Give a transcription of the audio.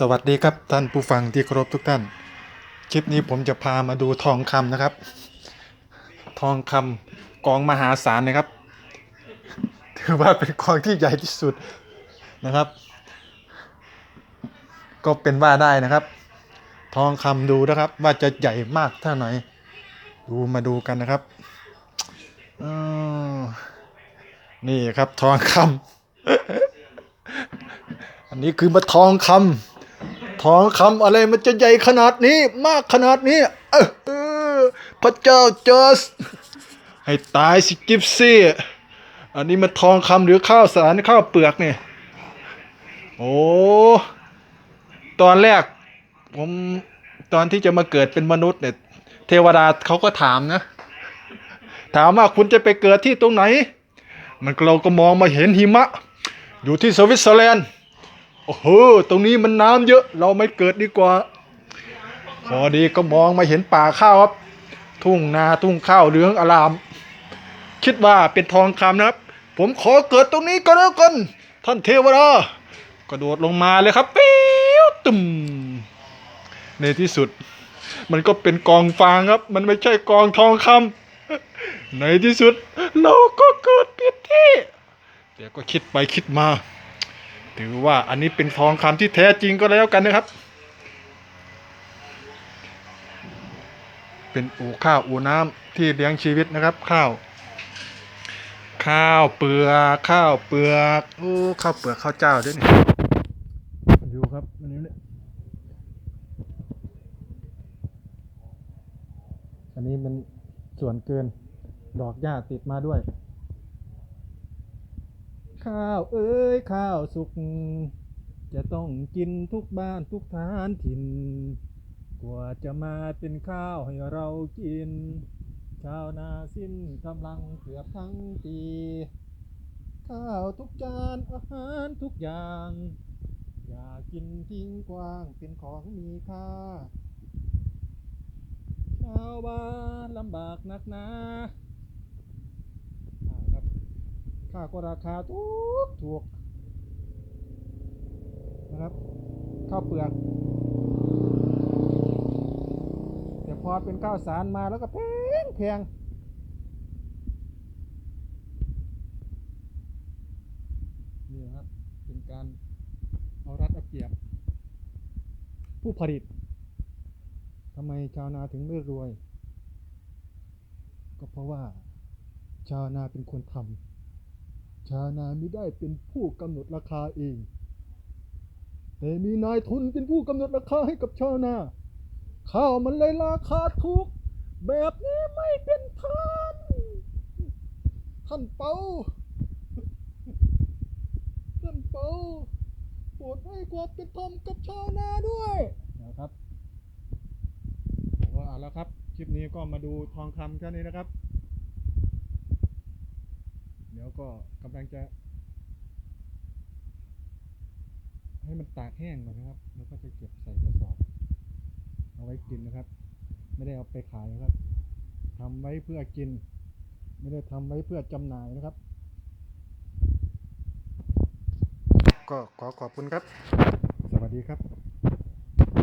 สวัสดีครับท่านผู้ฟังที่เคารพทุกท่าน คลิปนี้ผมจะพามาดูทองคำนะครับ ทองคำกองมหาศาลนะครับ ถือว่าเป็นกองที่ใหญ่ที่สุดนะครับ ก็เป็นว่าได้นะครับ ทองคำดูนะครับ ว่าจะใหญ่มากเท่าไหร่ดูมาดูกันนะครับนี่ครับทองคำอันนี้คือมาทองคำ ทองคำอะไรมันจะใหญ่ขนาดนี้ มากขนาดนี้พระเจ้าจอส ให้ตายสิกิฟซี่ อันนี้มันทองคำหรือข้าวสารข้าวเปลือกเนี่ย โอ้ ตอนแรก ผมตอนที่จะมาเกิดเป็นมนุษย์เนี่ย เทวดาเขาก็ถามนะ ถามว่าคุณจะไปเกิดที่ตรงไหน มันเราก็มองมาเห็นหิมะ อยู่ที่สวิตเซอร์แลนด์ โอ้โหตรงนี้มันน้ำเยอะ เราไม่เกิดดีกว่า พอดีก็มองมาเห็นป่าข้าวครับ ทุ่งนาทุ่งข้าวเหลืองอลาม คิดว่าเป็นทองคำนะครับ ผมขอเกิดตรงนี้ก็แล้วกัน ท่านเทวดากระโดดลงมาเลยครับปิ้วตุ่มในที่สุด มันก็เป็นกองฟางครับ มันไม่ใช่กองทองคำในที่สุด เราก็เกิดผิดที่เดี๋ยวก็คิดไปคิดมา ถือว่าอันนี้เป็นทองคำที่แท้จริงก็แล้วกันนะครับ เป็นอู่ข้าวอู่น้ำที่เลี้ยงชีวิตนะครับ ข้าว ข้าวเปลือกข้าวเปลือกโอ้ข้าวเปลือกข้าวเจ้าด้วยนี่ดูครับอันนี้เนี่ยอันนี้มันส่วนเกินดอกหญ้าติดมาด้วย ข้าวเอ้ยข้าวสุก จะต้องกินทุกบ้านทุกฐานถิ่น กว่าจะมาเป็นข้าวให้เรากิน ชาวนาสิ้นกำลังเกือบทั้งปี ข้าวทุกจานอาหารทุกอย่าง อย่ากินทิ้งกว้างเป็นของมีค่า ชาวบ้านลำบากนักหนา ข้าวก็ราคาถูกถูกนะครับข้าวเปลือกแต่พอเป็นข้าวสารมาแล้วก็แพงแพงนี่นะครับเป็นการเอารัดเอาเปรียบ ผู้ผลิตทำไมชาวนาถึงไม่รวย ก็เพราะว่า ชาวนาเป็นคนทำ ชาวนาไม่ได้เป็นผู้กำหนดราคาเอง แต่มีนายทุนเป็นผู้กำหนดราคาให้กับชาวนาข้าวมันเลยราคาถูก แบบนี้ไม่เป็นธรรมท่านเปาท่านเปาโปรดให้ความเป็นธรรมกับชาวนาด้วยนะครับว่าเอาละครับ คลิปนี้ก็มาดูทองคำแค่นี้นะครับ ก็กำลังจะ ให้มันตากแห้งนนะครับ แล้วก็จะเก็บใส่กระสอบ เอาไว้กินนะครับ ไม่ได้เอาไปขายนะครับทำไว้เพื่อกิน ไม่ได้ทำไว้เพื่อจำหน่ายนะครับ ก็ขอขอบคุณครับ สวัสดีครับ